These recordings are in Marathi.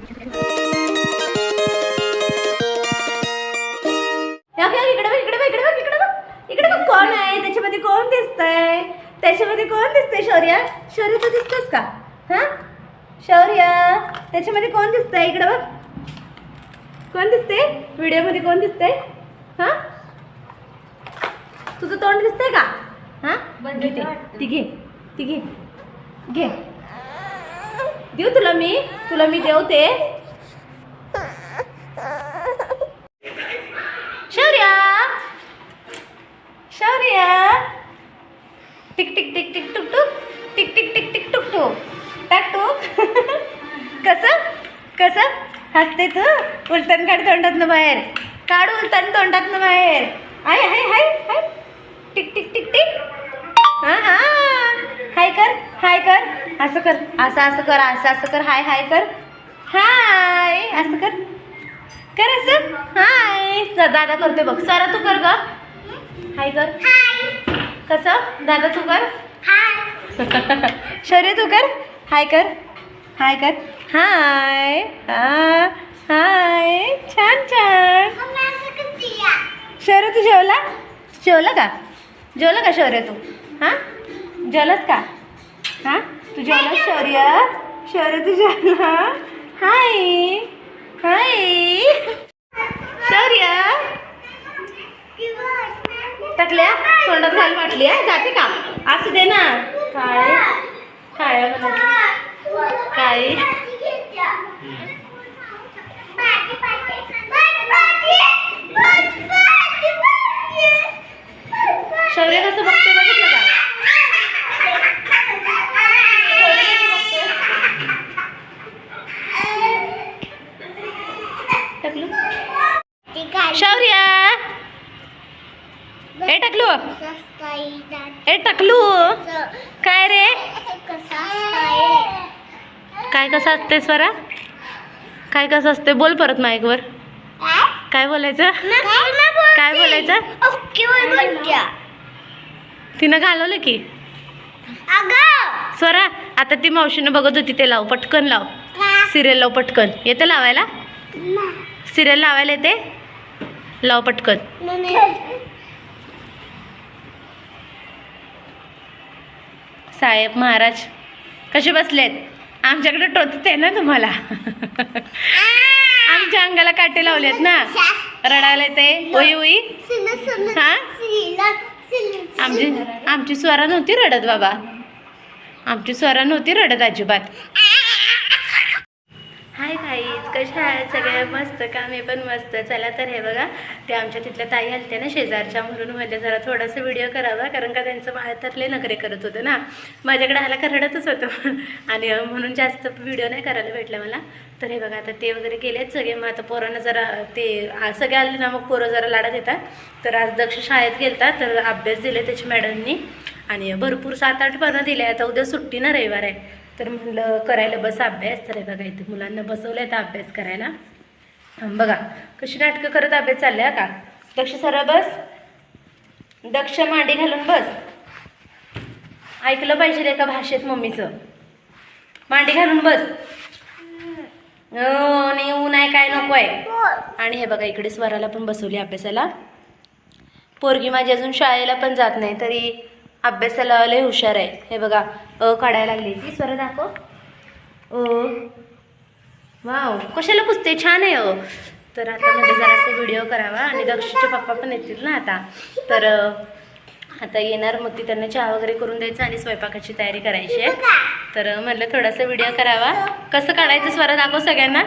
इकडे बघ इकडे बघ इकडे बघ इकडे बघ. इकडे बघ कोण आहे? त्याच्यामध्ये कोण दिसतंय? त्याच्यामध्ये कोण दिसतंय शौर्य? शौर्य तू दिसतोस का? हा? शौर्य. त्याच्यामध्ये कोण दिसतंय? इकडे बघ. कोण दिसते व्हिडिओमध्ये कोण दिसतंय? हा? तुझं तोंड दिसतंय का? हा. ती घे ती घे. घे. देऊ तुला मी तुला मी जेवते शौर्या शौर्या. टिक टिक टिक टिक टुक टुक. टिक टिक टिक टिक टुक टुक. टाक टुक कसं? कसं? हसते तू? उलटण काढ तोंडातनं बाहेर. काढ उलटण तोंडातनं बाहेर. हाय हाय हाय हाय. टिक टिक टिक टिक. हा हा. हाय कर हाय कर. असं कर असं असं कर असं असं कर. हाय हाय कर. हाय असं कर. कर असं. हाय. दादा करते बघ. सारा तू कर ग. हाय कर. कसं? दादा तू कर. शौर्य तू कर. हाय कर. हाय कर. हाय. हा हाय. छान छान. शौर्य तू जेवला? जेवला का? जेवला का शौर्य तू? हां? जेवलास का? हां? तू जेवला शौर्य शौर्य तू जेवला हाय हाय शौर्य टाकल्या तोंडात घाल वाटली आहे जाते का? असू दे ना. काय काय म्हणा काय शौर्य कसं बघते बघितलं का टाकलू शौर्य ए टाकलू ए टाकलू काय रे काय कसं असते स्वरा काय कसं असते बोल परत माईकवर काय बोलायचं काय बोलायचं तिनं घालवलं की स्वरा आता ती मावशीनं बघत होती ते लाव पटकन लाव सिरियल लाव पटकन येतं लावायला सिरियल लावायला येते? लाव पटकन. साहेब महाराज कसे बसलेत? आमच्याकडे टोचते ना तुम्हाला. आमच्या अंगाला काटे लावलेत ना. रडायला ते ओई ओई. हा? आमची आमची स्वरा नव्हती रडत बाबा. आमची स्वरा नव्हती रडत अजिबात. हाय ताईज कशा आहेत? सगळ्या मस्त का? मी पण मस्त. चला तर हे बघा ते आमच्या तिथल्या ताई हलत्या ना शेजारच्या म्हणून म्हणजे जरा थोडासा व्हिडिओ करावा कारण का त्यांचं बाळ तर नखरे करत होतं ना. माझ्याकडे आला करडतच होतं. आणि म्हणून जास्त व्हिडिओ नाही करायला भेटला मला. तर हे बघा आता ते वगैरे गेलेत सगळे. मग आता पोरांना जरा ते सगळे आले ना मग पोरं जरा लाडात येतात. तर आज दक्ष शाळेत गेलता तर अभ्यास दिले त्याच्या मॅडमनी आणि भरपूर सात आठ पानं दिले आता उद्या सुट्टी ना रविवार आहे. तर म्हणलं करायला बस अभ्यास. तर बघा इथं मुलांना बसवलं आहे अभ्यास करायला. बघा कशी नाटकं करत अभ्यास चालल्या का? दक्ष सरळ बस. दक्ष मांडी घालून बस. ऐकलं पाहिजे रे का भाषेत मम्मीचं? मांडी घालून बस. नाही आणि ऊन आहे काय नको आहे? आणि हे बघा इकडे स्वराला पण बसवली अभ्यासाला. पोरगी माझी अजून शाळेला पण जात नाही तरी अभ्यासाला लय हुशार आहे. हे बघा अ काढायला लागली. ती स्वर दाखव. अ. वाव कशाला पुसते? छान आहे अ. तर आता म्हणजे जरासा व्हिडिओ करावा आणि दक्षचे पप्पा पण येतील ना आता. तर आता येणार मग ती त्यांना चहा वगैरे करून द्यायचं आणि स्वयंपाकाची तयारी करायची आहे. तर म्हणलं थोडासा व्हिडिओ करावा. कसं काढायचं स्वर दाखव सगळ्यांना.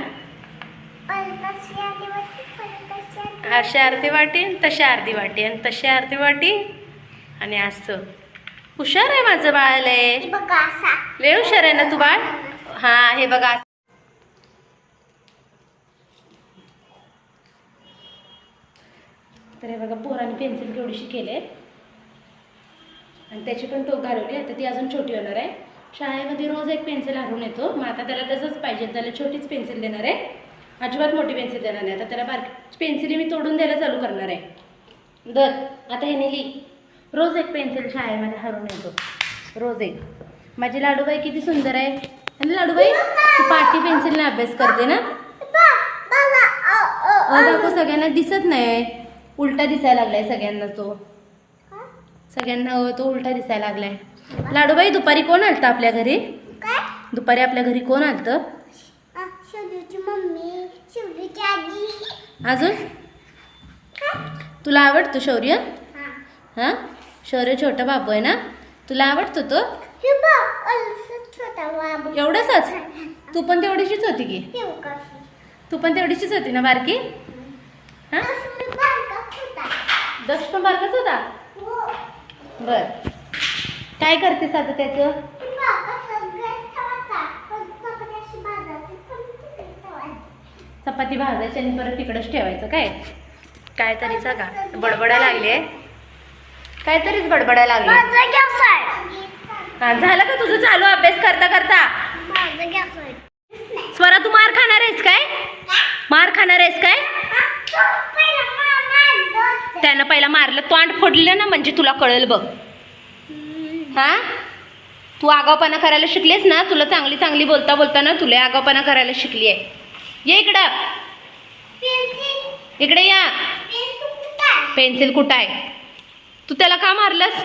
अशी अर्धी वाटी तशी अर्धी वाटी आणि तशी अर्धी वाटी. आणि असं. हुशार आहे माझं बाळ लय. लय हुशार आहे ना तू बाळ? हा हे बघा तर हे बघा पोराने पेन्सिल केवढीशी केले आणि त्याची पण टोक घालवली. आता ती अजून छोटी होणार आहे. शाळेमध्ये रोज एक पेन्सिल हरवून येतो. मग आता त्याला तसंच पाहिजे. त्याला छोटीच पेन्सिल देणार आहे. अजिबात मोठी पेन्सिल देणार नाही. आता त्याला बारकी पेन्सिली मी तोडून द्यायला चालू करणार आहे. दर आता हे नेली. रोज एक पेन्सिल शाळेमध्ये हरवून येतो. रोज एक. माझी लाडूबाई किती सुंदर आहे. आणि लाडूबाई तू पाटी पेन्सिलने अभ्यास करते ना? दाखव सगळ्यांना. दिसत नाही. उलटा दिसायला लागलाय सगळ्यांना तो. सगळ्यांना तो उलटा दिसायला लागलाय. लाडूबाई दुपारी कोण आलतं आपल्या घरी? दुपारी आपल्या घरी कोण आलतं? अजून? तुला आवडतो शौर्य? हां? शौर्य छोटा बाबू आहे ना? तुला आवडतो तो? एवढाच तू पण तेवढीशीच होती की? तू पण तेवढीशीच होती ना बारकी? हां? दक्ष पण बारकाच होता? हो. बर. काय करतेस आता त्याचं? चपाती भाजायची आणि परत तिकडंच ठेवायचं काय? काय तरी का बडबडायला लागली आहे. काय तरीच बडबडायला लागली. माझा गॅस आहे. हा, झालं का तुझं चालू अभ्यास करता करता? माझा गॅस आहे. स्वरा तू मार खाणार आहेस काय? मार खाणार आहेस काय? त्यानं पहिला मारलं तोंड फोडलं ना म्हणजे तुला कळेल बघ. हा? तू आगावपणा करायला शिकलीस ना तुला चांगली चांगली बोलता बोलता ना तुला आगावपणा करायला शिकली आहे. ये इकडं. इकडे या. पेन्सिल कुठं आहे? तू त्याला का मारलंस?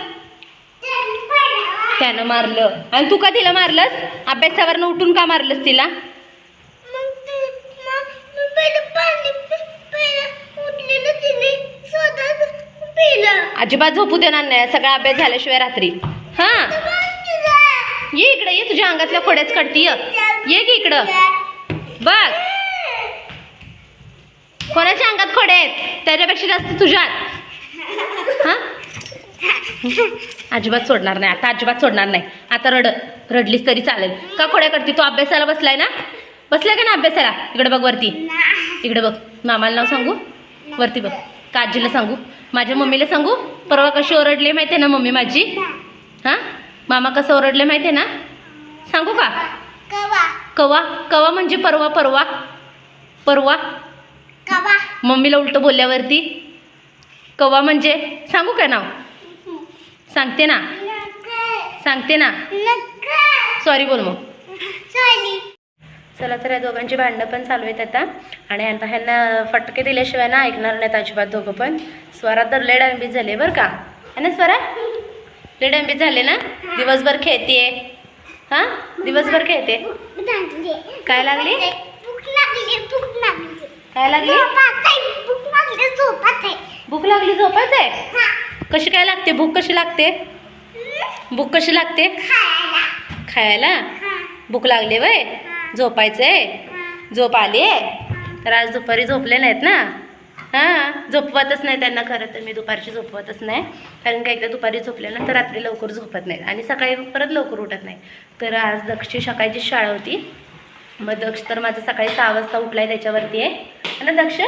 त्यानं मारलं. आणि तू का तिला मारलंस? अभ्यासावरनं उठून का मारलंस तिला? अजिबात झोपू देणार नाही. सगळा अभ्यास झाल्याशिवाय रात्री. हा. ये इकडे ये तुझ्या अंगातल्या खोड्याच काढती ये. ये की इकडं. बघ. कोणाच्या अंगात खोडे आहेत? त्याच्यापेक्षा जास्त तुझ्यात. अजिबात सोडणार नाही आता अजिबात सोडणार नाही. आता रड रडलीस तरी चालेल. का खोड्या करते? तू अभ्यासाला बसलाय ना? बसलाय का ना अभ्यासाला? इकडे बघ वरती. इकडे बघ. मामाला नाव सांगू? वरती बघ. काजीला सांगू? माझ्या मम्मीला सांगू? परवा कशी ओरडली माहिती आहे ना मम्मी माझी? हां? मामा कसं ओरडले माहिती आहे ना? सांगू का? कवा? कवा? कवा म्हणजे परवा परवा? परवा? कवा? मम्मीला उलटं बोलल्यावरती? कवा म्हणजे? सांगू का नाव? सांगते ना. सांगते ना. सॉरी बोल मग. सॉरी चला तर या दोघांची भांडणं पण चालू आहेत आता. आणि आता ह्यांना फटके दिल्याशिवाय ना ऐकणार नाहीत अजिबात दोघं पण. स्वरा तर लेड अँबीज झाले बरं का. है ना स्वरा लेड अँबीज झाले ना? दिवसभर खेळतीये. हां? दिवसभर खेळते. काय लागली? काय लागली? भूक लागली. झोपायचं आहे? कशी काय लागते? भूक कशी लागते? भूक कशी लागते? खायला? भूक लागली वय? झोपायचं आहे झोप आली आहे? तर आज दुपारी झोपले नाहीत ना? हां झोपवतच नाही त्यांना खरं तर. मी दुपारची झोपवतच नाही. कारण का एकदा दुपारी झोपल्यानंतर रात्री लवकर झोपत नाहीत. आणि सकाळी परत लवकर उठत नाही तर आज दक्षची सकाळची शाळा होती. मग दक्ष तर माझं सकाळी सहा वाजता उठलाय त्याच्यावरती आहे. ना दक्ष?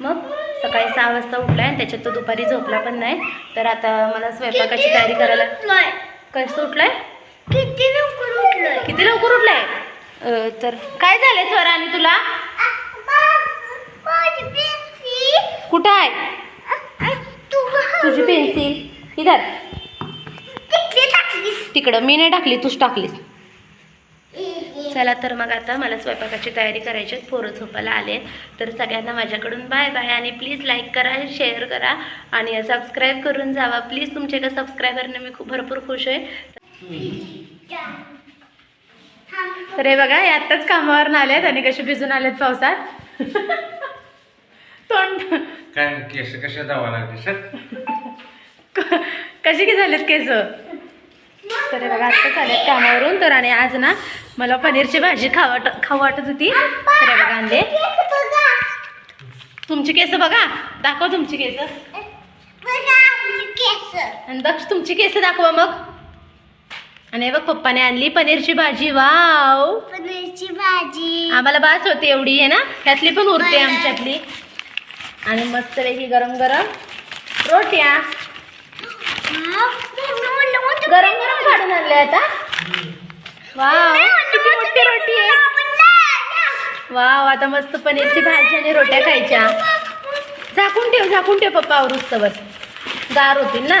मग? सकाळी सहा वाजता उठलाय आणि त्याच्यात तो दुपारी झोपला पण नाही. तर आता मला स्वयंपाकाची तयारी करायला कसं उठलाय? किती लवकर उठलोय? किती लवकर उठलाय? तर काय झालंय स्वरा आणि तुला? कुठं आहे? तुझी पेन्सिल. इधर. तिकडं. मी नाही टाकली तूच टाकलीस. चला तर मग आता मला स्वयंपाकाची तयारी करायची आहे. पोरं झोपायला आले तर सगळ्यांना माझ्याकडून बाय बाय आणि प्लीज लाईक करा शेअर करा आणि सबस्क्राईब करून जावा. प्लीज तुमच्या एका सबस्क्रायबरने मी खूप भरपूर खुश आहे. तर हे बघा आत्ताच कामावर आलेत आणि कसे भिजून आलेत पावसात. तोंड. काय केस कशा दावा लागली? सर कसे की झालेत केस? तर हे बघा आत्ताच आलेत कामावरून. तर आणि आज ना मला पनीरची भाजी खाव खाऊ वाटत होती. बघा आणले तुमची केस बघा. दाखव तुमची केस. आणि दक्ष तुमची केस दाखवा मग. आणि बघ पप्पाने आणली पनीरची भाजी. वाव. पनीरची भाजी आम्हाला बास होते एवढी आहे ना? त्यातली पण उरते आमच्यातली. आणि मस्त पैकी गरम गरम रोट्या. गरम गरम काढून आणले आता वाव. किती मोठी रोटी आहे. वाव आता मस्त पनीरची भाजी आणि रोट्या खायच्या. झाकून ठेव झाकून ठेव पप्पा आवरुस्तवर गार होतील ना?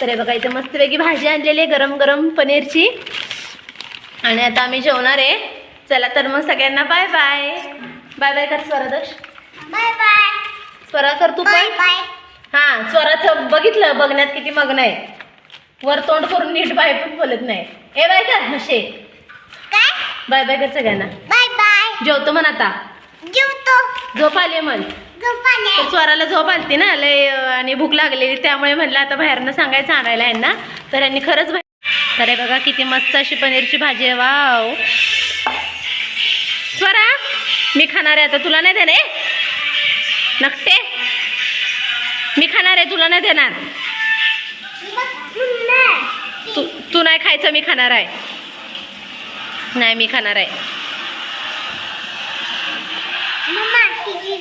तर हे बघा इथे मस्तपैकी भाजी आणलेली आहे गरम गरम पनीरची. आणि आता आम्ही जेवणार आहे. चला तर मग सगळ्यांना बाय बाय बाय बाय कर स्वरादक्ष बाय बाय स्वरा कर तू बाय पण बाय हा स्वराचं बघितलं बघण्यात किती मग्न आहे. वर तोंड करून नीट बाय पण बोलत नाही. ए बाय कर म्हशे काय बाय बाय कर सगळ्यांना. Bye bye. जेवतो म्हण आता. जेवतो. झोप आली म्हण. तर स्वराला झोप आलती ना लय आणि भूक लागलेली त्यामुळे म्हणलं आता बाहेरनं सांगायचं आणायला यांना. तर यांनी खरंच हे बघा किती मस्त अशी पनीरची भाजी आहे वाव. स्वरा मी खाणार आहे आता तुला नाही देणार? ए? नकटे. मी खाणार आहे तुला नाही देणार. तू तू नाही खायचं मी खाणार आहे. नाही मी खाणार आहे. मम्मा तिची